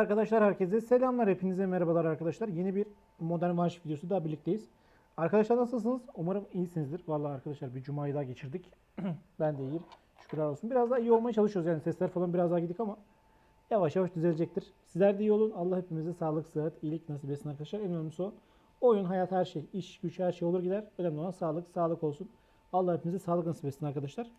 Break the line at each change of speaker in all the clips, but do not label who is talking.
Arkadaşlar herkese selamlar. Hepinize merhabalar arkadaşlar. Yeni bir Modern Warfare videosu daha birlikteyiz. Arkadaşlar nasılsınız? Umarım iyisinizdir. Vallahi arkadaşlar bir cumayı daha geçirdik. ben de iyiyim. Şükürler olsun. Biraz daha iyi olmaya çalışıyoruz. Yani sesler falan biraz daha gidik ama yavaş yavaş düzelecektir. Sizler de iyi olun. Allah hepimize sağlık, sıhhat, iyilik nasip etsin arkadaşlar. En önemlisi o. Oyun, hayat, her şey, iş, güç, her şey olur gider. Önemli olan sağlık, sağlık olsun. Allah hepimize sağlık nasip etsin arkadaşlar.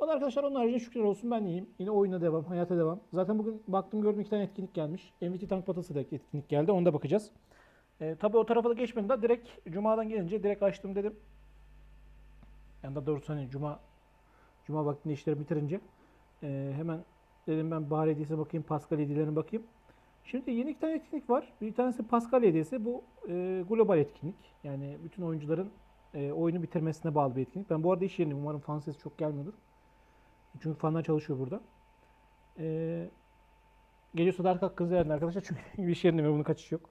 Da arkadaşlar onun haricinde şükürler olsun ben iyiyim. Yine oyuna devam, hayata devam. Zaten bugün baktım gördüm iki tane etkinlik gelmiş. MVT Tank Patası da etkinlik geldi. Onda bakacağız. Ee, tabii o tarafa da geçmedim de direkt Cuma'dan gelince direkt açtım dedim. Yani da doğrusu hani Cuma Cuma vaktinde işleri bitirince ee, hemen dedim ben bahar hediyesine bakayım, Pascal hediyelerine bakayım. Şimdi yeni iki tane etkinlik var. Bir tanesi Pascal hediyesi. Bu e, global etkinlik. Yani bütün oyuncuların e, oyunu bitirmesine bağlı bir etkinlik. Ben bu arada iş yerindeyim. Umarım fan sesi çok gelmiyordur. Çünkü fanlar çalışıyor burada. Ee, geliyorsa da arka hakkınızı arkadaşlar. Çünkü bir iş yerinde bunun kaçış yok.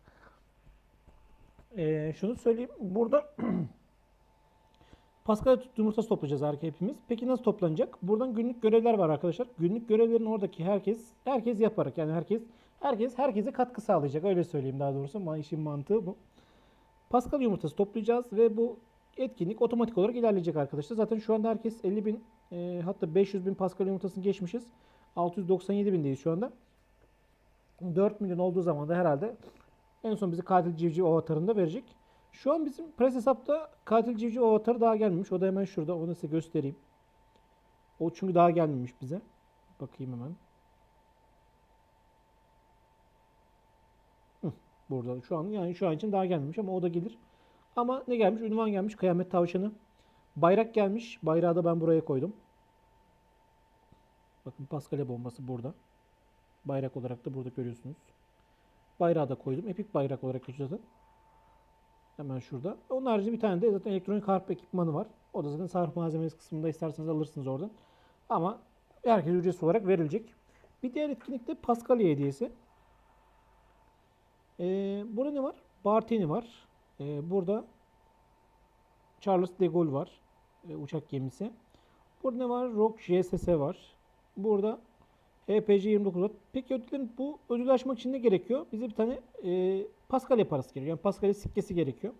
Ee, şunu söyleyeyim. Burada Pascal yumurtası toplayacağız arka hepimiz. Peki nasıl toplanacak? Buradan günlük görevler var arkadaşlar. Günlük görevlerin oradaki herkes herkes yaparak yani herkes herkes herkese katkı sağlayacak. Öyle söyleyeyim daha doğrusu. Ama işin mantığı bu. Pascal yumurtası toplayacağız ve bu etkinlik otomatik olarak ilerleyecek arkadaşlar. Zaten şu anda herkes 50 bin e, hatta 500 bin Pascal yumurtasını geçmişiz. 697 bindeyiz şu anda. 4 milyon olduğu zaman da herhalde en son bizi katil civciv avatarında verecek. Şu an bizim press hesapta katil civciv avatarı daha gelmemiş. O da hemen şurada. Onu size göstereyim. O çünkü daha gelmemiş bize. Bakayım hemen. Hı, burada şu an yani şu an için daha gelmemiş ama o da gelir. Ama ne gelmiş? Ünvan gelmiş. Kıyamet tavşanı. Bayrak gelmiş. Bayrağı da ben buraya koydum. Bakın Paskalya bombası burada. Bayrak olarak da burada görüyorsunuz. Bayrağı da koydum. Epik bayrak olarak geçiyor. Hemen şurada. Onun haricinde bir tane de zaten elektronik harp ekipmanı var. O da zaten sarf malzemesi kısmında isterseniz alırsınız oradan. Ama herkes ücretsiz olarak verilecek. Bir diğer etkinlik de Paskalya hediyesi. Ee, burada ne var? Barteni var. Ee, burada Charles de Gaulle var. Ee, uçak gemisi. Burada ne var? Rock JSS var. Burada HPC 29 var. Peki ödüllerin bu ödülü açmak için ne gerekiyor? Bize bir tane e, Paskalya parası gerekiyor. Yani Paskalya sikkesi gerekiyor.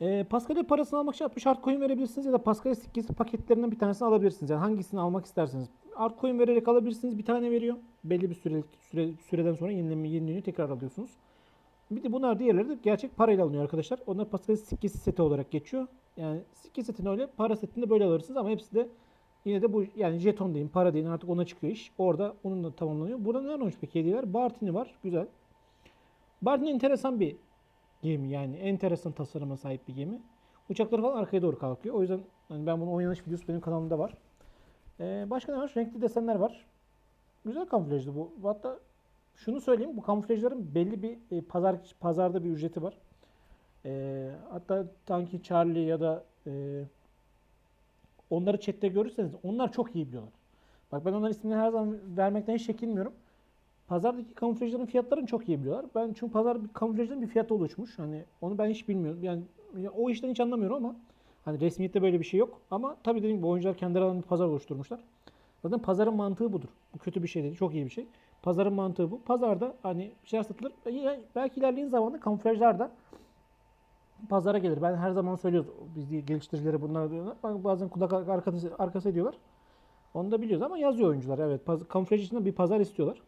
E, Paskalya parasını almak için 60 art coin verebilirsiniz ya da Paskalya sikkesi paketlerinden bir tanesini alabilirsiniz. Yani hangisini almak isterseniz. Art coin vererek alabilirsiniz. Bir tane veriyor. Belli bir süre, süre süreden sonra yenileme yenileniyor. Tekrar alıyorsunuz. Bir de bunlar diğerleri de gerçek parayla alınıyor arkadaşlar. Onlar Pascal sikkesi seti olarak geçiyor. Yani sikke setini öyle para setinde böyle alırsınız ama hepsi de yine de bu yani jeton deyin para deyin artık ona çıkıyor iş. Orada onun da tamamlanıyor. Burada ne olmuş peki hediyeler? Bartini var. Güzel. Bartini enteresan bir gemi yani enteresan tasarıma sahip bir gemi. Uçakları falan arkaya doğru kalkıyor. O yüzden hani ben bunun oynanış videosu benim kanalımda var. Ee, başka ne var? Renkli desenler var. Güzel kamuflajlı bu. Hatta şunu söyleyeyim bu kamuflajların belli bir e, pazar pazarda bir ücreti var. E, hatta Tanki Charlie ya da e, onları chatte görürseniz onlar çok iyi biliyorlar. Bak ben onların ismini her zaman vermekten hiç çekinmiyorum. Pazardaki kamuflajların fiyatlarını çok iyi biliyorlar. Ben çünkü pazar bir kamuflajların bir fiyatı oluşmuş. Hani onu ben hiç bilmiyorum. Yani ya o işten hiç anlamıyorum ama hani resmiyette böyle bir şey yok. Ama tabii dediğim gibi oyuncular kendi aralarında bir pazar oluşturmuşlar. Zaten pazarın mantığı budur. Bu kötü bir şey değil. Çok iyi bir şey. Pazarın mantığı bu. Pazarda hani şeyler satılır. Belki ilerleyen zamanda kamuflajlar da pazara gelir. Ben her zaman söylüyoruz. Biz geliştiricileri bunlar diyorlar. Bazen kulak arkası, arkası ediyorlar. Onu da biliyoruz ama yazıyor oyuncular. Evet. Paz, kamuflaj için de bir pazar istiyorlar.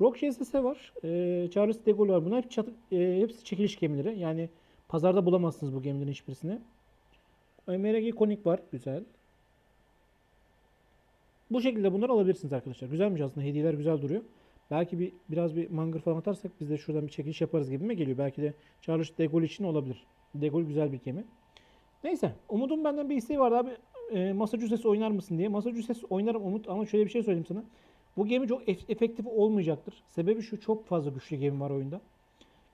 Rock JSS var. E, Charles de Gaulle var. Bunlar hep çatı, e, hepsi çekiliş gemileri. Yani pazarda bulamazsınız bu gemilerin hiçbirisini. MRG Konik var. Güzel. Bu şekilde bunları alabilirsiniz arkadaşlar. Güzelmiş aslında. Hediyeler güzel duruyor. Belki bir biraz bir mangır falan atarsak biz de şuradan bir çekiliş yaparız gibi mi geliyor. Belki de Charles de Gaulle için olabilir. De güzel bir gemi. Neyse. Umut'un benden bir isteği vardı abi. E, Massachusetts oynar mısın diye. Massachusetts oynarım Umut ama şöyle bir şey söyleyeyim sana. Bu gemi çok ef- efektif olmayacaktır. Sebebi şu çok fazla güçlü gemi var oyunda.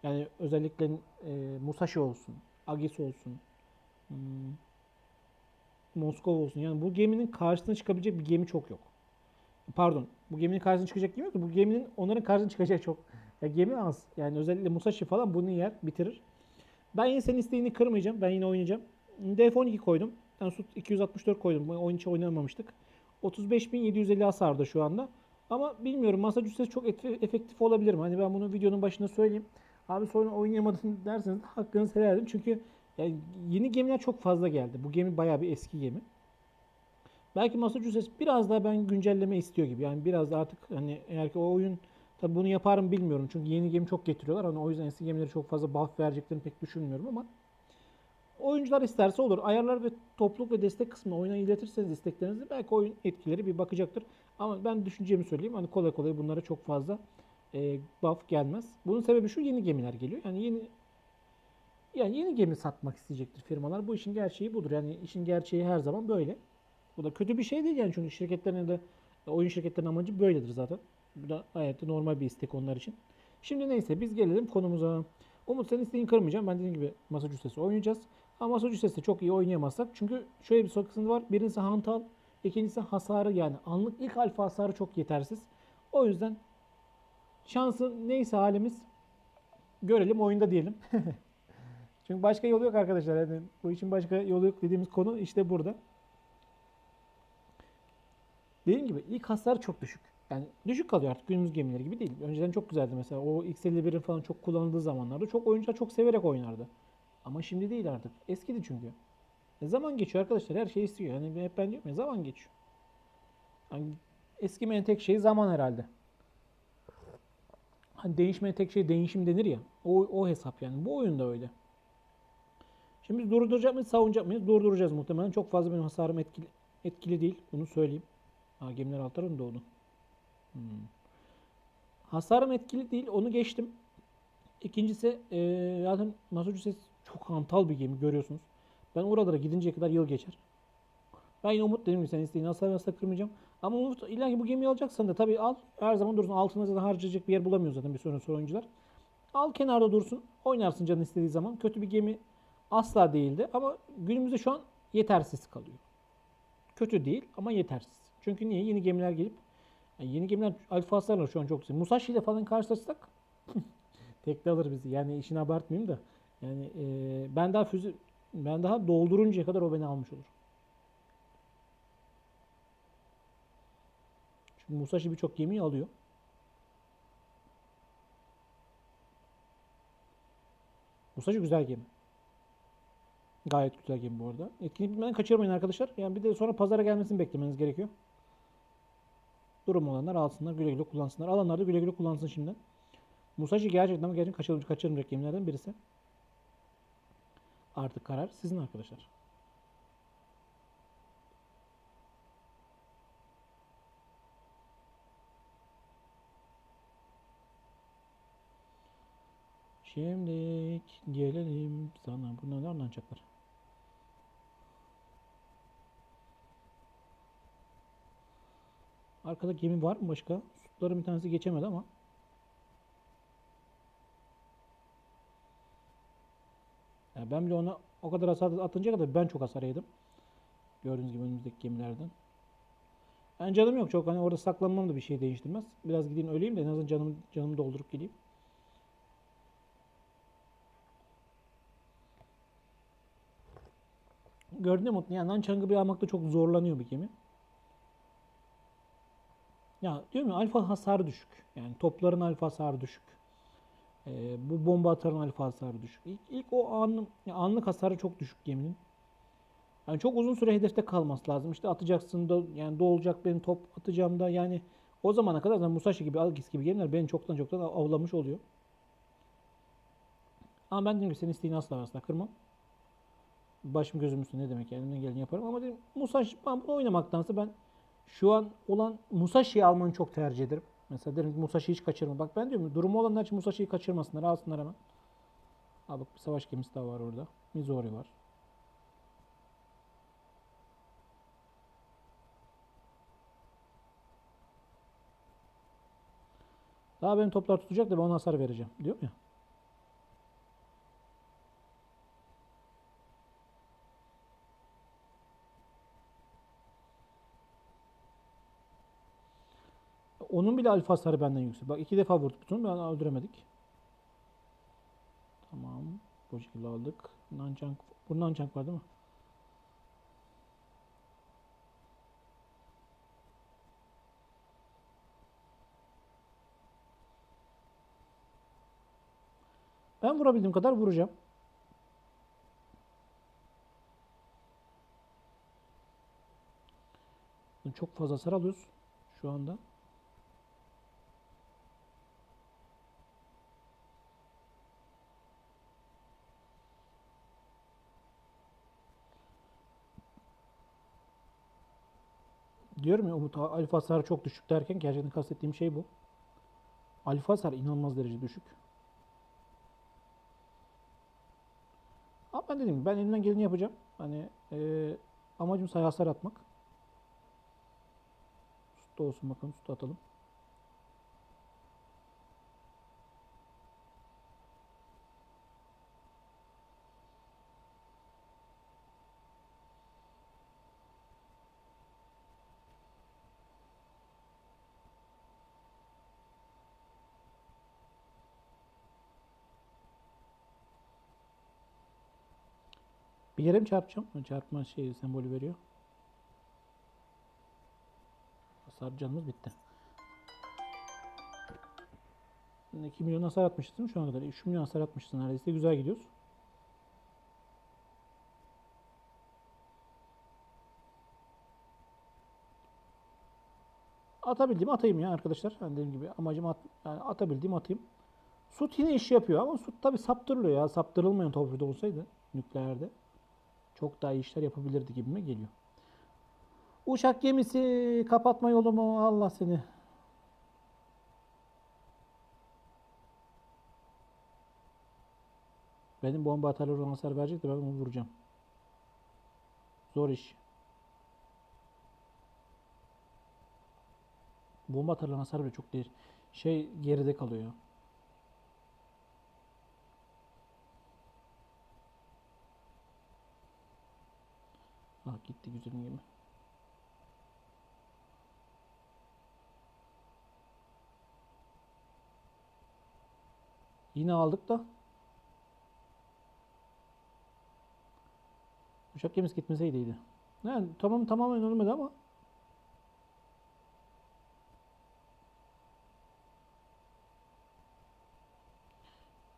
Yani özellikle e, Musashi olsun, Agis olsun, hmm, Moskova olsun. Yani bu geminin karşısına çıkabilecek bir gemi çok yok. Pardon. Bu geminin karşısına çıkacak gemi yok bu geminin onların karşısına çıkacak çok. Ya gemi az. Yani özellikle Musashi falan bunu yer, bitirir. Ben yine senin isteğini kırmayacağım. Ben yine oynayacağım. DF12 koydum. Yani Sut 264 koydum. Bu oyun için oynamamıştık. 35.750 hasarda şu anda. Ama bilmiyorum Massachusetts çok efe- efektif olabilir mi? Hani ben bunu videonun başında söyleyeyim. Abi sonra oynayamadın derseniz de hakkınızı helal edin. Çünkü yani yeni gemiler çok fazla geldi. Bu gemi bayağı bir eski gemi. Belki Massachusetts biraz daha ben güncelleme istiyor gibi. Yani biraz da artık hani eğer ki o oyun tabii bunu yaparım bilmiyorum. Çünkü yeni gemi çok getiriyorlar. Hani o yüzden eski gemilere çok fazla buff vereceklerini pek düşünmüyorum ama oyuncular isterse olur. Ayarlar ve topluluk ve destek kısmına oyuna iletirseniz isteklerinizi belki oyun etkileri bir bakacaktır. Ama ben düşüncemi söyleyeyim. Hani kolay kolay bunlara çok fazla e, buff gelmez. Bunun sebebi şu yeni gemiler geliyor. Yani yeni yani yeni gemi satmak isteyecektir firmalar. Bu işin gerçeği budur. Yani işin gerçeği her zaman böyle. Bu da kötü bir şey değil yani çünkü şirketlerin de oyun şirketlerinin amacı böyledir zaten. Bu da gayet de normal bir istek onlar için. Şimdi neyse biz gelelim konumuza. Umut senin isteğini kırmayacağım. Ben dediğim gibi Massachusetts'i oynayacağız. Ama Massachusetts'i çok iyi oynayamazsak. Çünkü şöyle bir sıkıntı var. Birincisi hantal. ikincisi hasarı yani anlık ilk alfa hasarı çok yetersiz. O yüzden şansı neyse halimiz görelim oyunda diyelim. Çünkü başka yolu yok arkadaşlar. Yani bu işin başka yolu yok dediğimiz konu işte burada. Dediğim gibi ilk hasar çok düşük. Yani düşük kalıyor artık günümüz gemileri gibi değil. Önceden çok güzeldi mesela. O X51'in falan çok kullanıldığı zamanlarda çok oyuncular çok severek oynardı. Ama şimdi değil artık. Eskidi çünkü. E zaman geçiyor arkadaşlar. Her şey istiyor. Yani hep ben diyorum ya zaman geçiyor. Yani eskimeyen tek şey zaman herhalde. Hani değişmeyen tek şey değişim denir ya. O, o hesap yani. Bu oyunda öyle. Şimdi biz durduracak mıyız, savunacak mıyız? Durduracağız muhtemelen. Çok fazla benim hasarım etkili, etkili değil. Bunu söyleyeyim. Ha, gemiler alt tarafı mı doğdu? Hmm. Hasarım etkili değil. Onu geçtim. İkincisi eee zaten Massachusetts çok hantal bir gemi görüyorsunuz. Ben oralara gidinceye kadar yıl geçer. Ben yine Umut dedim ki sen isteğini asla asla kırmayacağım. Ama Umut illa ki bu gemiyi alacaksan da tabii al. Her zaman dursun. Altına zaten harcayacak bir yer bulamıyor zaten bir sonra sonra oyuncular. Al kenarda dursun. Oynarsın canın istediği zaman. Kötü bir gemi asla değildi. Ama günümüzde şu an yetersiz kalıyor. Kötü değil ama yetersiz. Çünkü niye? Yeni gemiler gelip yani yeni gemiler alfa hasarlar şu an çok güzel. Musashi ile falan karşılaşsak tekli alır bizi. Yani işini abartmayayım da. Yani e, ben daha füze ben daha dolduruncaya kadar o beni almış olur. Çünkü Musashi birçok gemiyi alıyor. Musashi güzel gemi. Gayet güzel gemi bu arada. Etkinlik bitmeden kaçırmayın arkadaşlar. Yani bir de sonra pazara gelmesini beklemeniz gerekiyor. Durum olanlar alsınlar, güle güle kullansınlar. Alanlar da güle güle kullansın şimdiden. Musashi gerçekten ama gerçekten kaçırılmış, kaçırılacak gemilerden birisi. Artık karar sizin arkadaşlar. Şimdi gelelim sana. Bunlar nereden açacaklar? Arkada gemi var mı başka? Sütların bir tanesi geçemedi ama. Yani ben bile ona o kadar hasar atınca kadar ben çok hasar yedim. Gördüğünüz gibi önümüzdeki gemilerden. Yani canım yok çok hani orada saklanmam da bir şey değiştirmez. Biraz gideyim öleyim de en azından canımı, canımı doldurup geleyim. Gördün mü? Yani Nanchang'ı bir almakta çok zorlanıyor bir gemi. Ya diyorum ya alfa hasarı düşük. Yani topların alfa hasarı düşük. Ee, bu bomba atarın alfa hasarı düşük. İlk, ilk o anlık, ya anlık hasarı çok düşük geminin. Yani çok uzun süre hedefte kalması lazım. İşte atacaksın da yani doğulacak benim top atacağım da yani o zamana kadar zaten Musashi gibi Algis gibi gemiler beni çoktan çoktan av- avlamış oluyor. Ama ben dedim ki senin isteğini asla asla kırmam. Başım gözüm üstünde ne demek yani elimden geleni yaparım ama dedim Musashi ben bunu oynamaktansa ben şu an olan Musashi'yi almanı çok tercih ederim. Mesela derim Musashi'yi hiç kaçırma. Bak ben diyorum durumu olanlar için Musashi'yi kaçırmasınlar. Alsınlar hemen. Al bak bir savaş gemisi daha var orada. Mizori var. Daha benim toplar tutacak da ben ona hasar vereceğim. Diyorum ya. Onun bile alfa hasarı benden yüksek. Bak iki defa vurduk bütün. Ben öldüremedik. Tamam. Bu şekilde aldık. Nanchank. Bu Nanchank var değil mi? Ben vurabildiğim kadar vuracağım. Çok fazla hasar alıyoruz şu anda. Diyorum ya Umut alfa hasarı çok düşük derken gerçekten kastettiğim şey bu. Alfa hasar inanılmaz derece düşük. Ama ben gibi ben elimden geleni yapacağım. Hani eee, amacım sayı hasar atmak. Sütte olsun bakalım sütte atalım. Bir yere mi çarpacağım? Çarpma şey sembolü veriyor. Hasar canımız bitti. 2 milyon hasar atmışız değil mi şu ana kadar? 3 milyon hasar atmışız neredeyse. Güzel gidiyoruz. Atabildiğim atayım ya arkadaşlar. Hani dediğim gibi amacım at, yani atabildiğim atayım. Sut yine iş yapıyor ama Sut tabi saptırılıyor ya. Saptırılmayan torpido olsaydı nükleerde çok daha iyi işler yapabilirdi gibime geliyor. Uçak gemisi kapatma yolu mu? Allah seni. Benim bomba atarlar ona hasar verecek de ben onu vuracağım. Zor iş. Bomba atarlar hasar bile çok değil. Şey geride kalıyor Ah gitti güzelim gibi. Yine aldık da. Uçak gemisi gitmeseydi iyiydi. Yani tamam tamamen ölmedi ama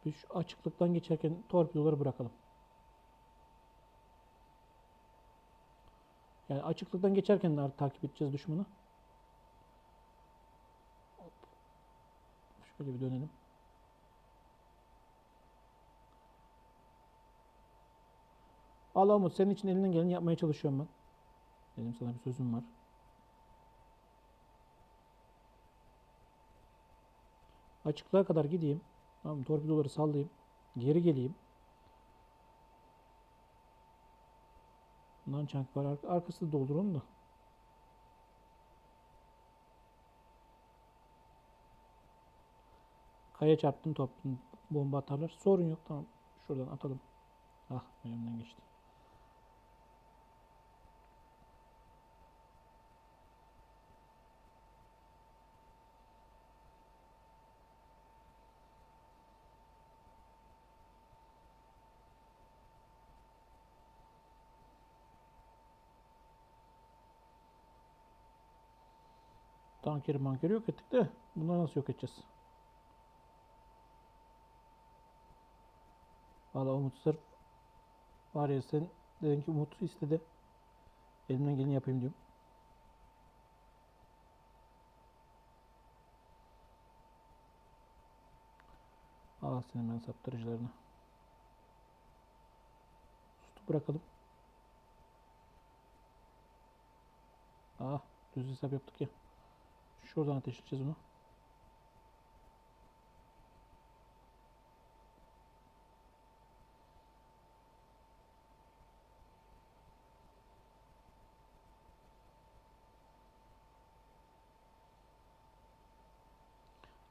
biz şu açıklıktan geçerken torpidoları bırakalım. Yani açıklıktan geçerken de artık takip edeceğiz düşmanı. Şöyle bir dönelim. Allah Umut senin için elinden geleni yapmaya çalışıyorum ben. Benim sana bir sözüm var. Açıklığa kadar gideyim. Tamam? Torpidoları sallayayım. Geri geleyim. Bundan çank var. Ar- Arkasını dolduralım da. Kaya çarptım top. Bomba atarlar. Sorun yok. Tamam. Şuradan atalım. Ah önümden geçti. Tankeri mankeri yok ettik de bunları nasıl yok edeceğiz? Valla Umut sırf var ya sen dedin ki Umut istedi. Elimden geleni yapayım diyorum. Al senin ben saptırıcılarını. Sustu bırakalım. Ah düz hesap yaptık ya. Şuradan ateşleyeceğiz onu.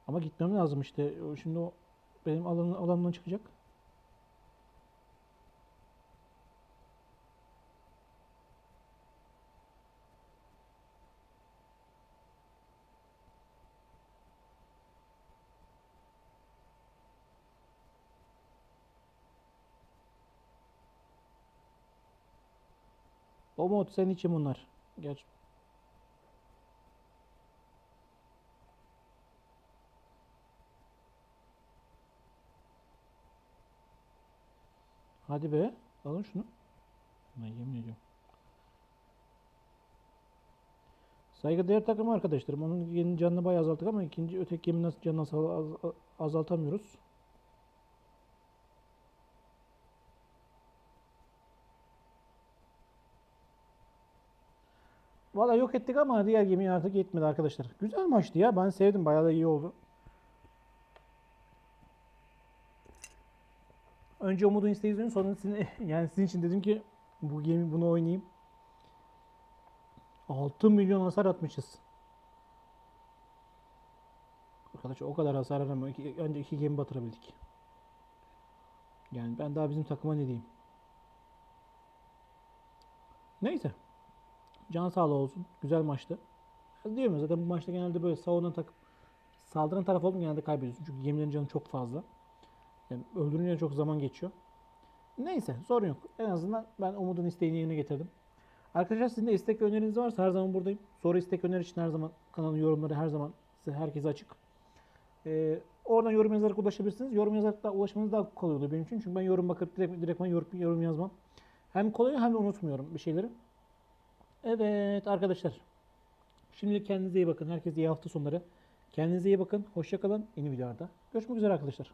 Ama gitmem lazım işte. Şimdi o benim alanım, alanımdan çıkacak. O mod senin için bunlar. Gerçi Hadi be. Alın şunu. Ben yemin ediyorum. Saygıdeğer takım arkadaşlarım. Onun yeni canını bayağı azalttık ama ikinci öteki geminin canını az- az- azaltamıyoruz. Valla yok ettik ama diğer gemi artık yetmedi arkadaşlar. Güzel maçtı ya. Ben sevdim. Bayağı da iyi oldu. Önce Umut'un isteği üzerine sonra sizin, yani sizin için dedim ki bu gemi bunu oynayayım. 6 milyon hasar atmışız. Arkadaşlar o kadar hasar aramıyor. İki, önce iki gemi batırabildik. Yani ben daha bizim takıma ne diyeyim. Neyse. Can sağlığı olsun. Güzel maçtı. Diyorum zaten bu maçta genelde böyle savunan takım saldıran taraf oldum genelde kaybediyorsun. Çünkü gemilerin canı çok fazla. Yani öldürünce çok zaman geçiyor. Neyse sorun yok. En azından ben Umut'un isteğini yerine getirdim. Arkadaşlar sizin de istek ve öneriniz varsa her zaman buradayım. Soru istek öneri için her zaman kanalın yorumları her zaman size herkese açık. Ee, oradan yorum yazarak ulaşabilirsiniz. Yorum yazarak da ulaşmanız daha kolay oluyor benim için. Çünkü ben yorum bakıp direkt, direktman yorum, yorum yazmam. Hem kolay hem de unutmuyorum bir şeyleri. Evet arkadaşlar. Şimdilik kendinize iyi bakın. Herkese iyi hafta sonları. Kendinize iyi bakın. Hoşça kalın. Yeni videolarda. Görüşmek üzere arkadaşlar.